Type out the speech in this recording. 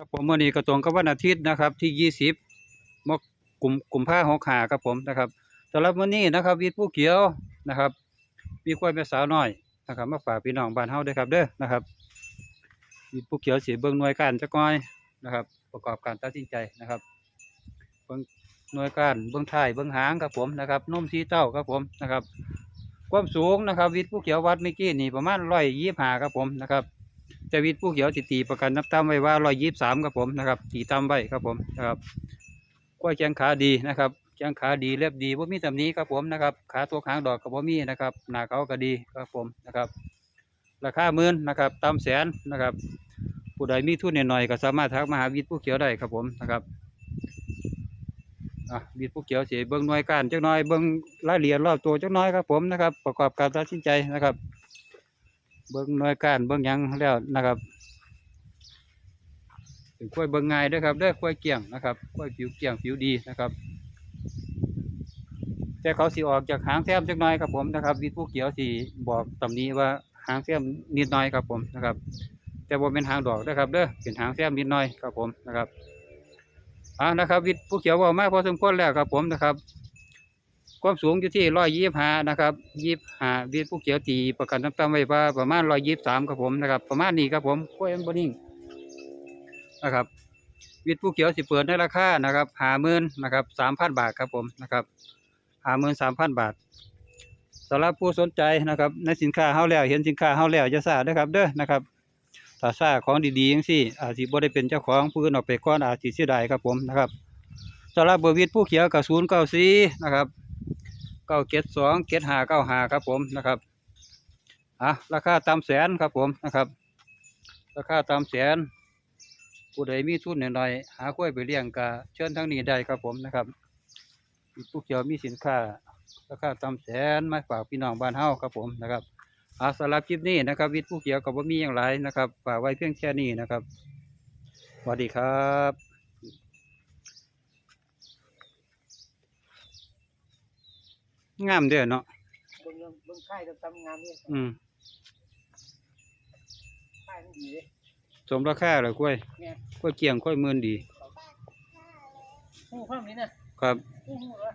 ครับผมมื่อนี้ก็ตรงกับวันอาทิตย์นะครับ ที่ยี่สิบมกกุมกุมภาหกหาครับผมนะครับสำหรับวันนี้นะครับวิทย์ผู้เขียวนะครับ มีควายแม่สาวน้อยนะครับมาฝากพี่น้องบ้านเฮาด้วยครับเด้อนะครับวิทย์ผู้เขียวสีเบิ่งหน่วยการจักหน่อยนะครับ ประกอบการตัดสินใจนะครับเบิ่งหน่วยการเบิ่งท้ายเบิ่งหางครับผมนะครับนมสีเต้าครับผมนะครับ ความสูงนะครับวิทย์ผู้เขียววัดเมื่อกี้นี่ประมาณร้อยยี่ห้าครับผมนะครับ จะวิทย์ผู้เขียวสิตีประกันนับตั้มไว้ว่าร้อยยี่สามครับผมนะครับตีตั้มไว้ครับผมนะครับกล้วยแขงขาดีนะครับแขงขาดีเรียบดีว่ามีตำนี้ครับผมนะครับ ขาตัวหางดอกกับว่ามีนะครับหนาเขาก็ดีครับผมนะครับ ราคาหมื่นนะครับตามแสนนะครับ ผู้ใดมีทุนหน่อยๆก็สามารถทักมาหาวิทย์ผู้เขียวได้ครับผมนะครับอะวิทย์ผู้เขียวเสียเบิ้องหน่วยการจักหน่อยเบิ้องรายละเอียดรอบตัวจักหน่อยครับผมนะครับ ประกอบการตัดสินใจนะครับ เบิ้งน่วยการเบิ้งยังแล้วนะครับเป็นกล้วยเบิ้งง่ายด้วยครับเด้อกล้วยเกี่ยงนะครับกล้วยผิวเกี่ยงผิวดีนะครับ แต่เขาสีออกจากหางแซมจักน่อยครับผมนะครับวิทผู้เขียวสีบอกตำนี้ว่าหางแซมนิดหน่อยครับผมนะครับ แต่ว่เป็นหางดอกนะครับเด้อเป็นหางแซมนิดหน่อยครับผมนะครับอ่านะครับวิทผู้เขียวเว่ามากพอสมควรแล้วครับผมนะครับ ความสูงอยู่ที่ร้อยยี่ห้านะครับยี่ห้าวิทย์ผู้เขียวตีประกันตั้งๆไว้ว่าประมาณร้อยยี่สามครับผมนะครับ ประมาณนี้ครับผมกล้วยอันบนิ่งนะครับวิทย์ผู้เขียวสิเปิดในราคานะครับหาหมื่นนะครับสามพันบาทครับผมนะครับหาหมื่นสามพันบาทสำหรับผู้สนใจนะครับ ในสินค้าเฮาแล้วเห็นสินค้าเฮาแล้วจะทราบนะครับเด้อนะครับถ้าทราบของดีๆจังซี่ อาจสิบ่ได้เป็นเจ้าของผู้อื่นออกไปก่อนอาจสิเสียดายครับผมนะครับสำหรับเบอร์วิทย์ผู้เขียวกับศูนย์เก้าสี่นะครับ เก้าเจ็ดสองเจ็ดห้าเก้าห้าครับผมนะครับอะราคาตามแสนครับผมนะครับ ราคาตามแสนผู้ใดมีทุนหน่อยๆหากล้วยไปเลี้ยงก็เชิญทางนี้ได้ครับผมนะครับผู้เขียวมีสินค้าราคาตามแสนมาฝากพี่น้องบ้านเฮาครับผมนะครับอาสำหรับคลิปนี้นะครับ วิทย์ผู้เขียวกับว่ามีอย่างไรนะครับฝากไว้เพียงแค่นี้นะครับสวัสดีครับ งามเด้อเนาะเบิ่งเบิ่งค่ายตำงานนี่อืมค่ายมันดีเลยสมราคาเลยกล้วยเนี่ยกล้วยเกี่ยงกล้วยหมื่นดีหูความนี้นะครับหูหูว่า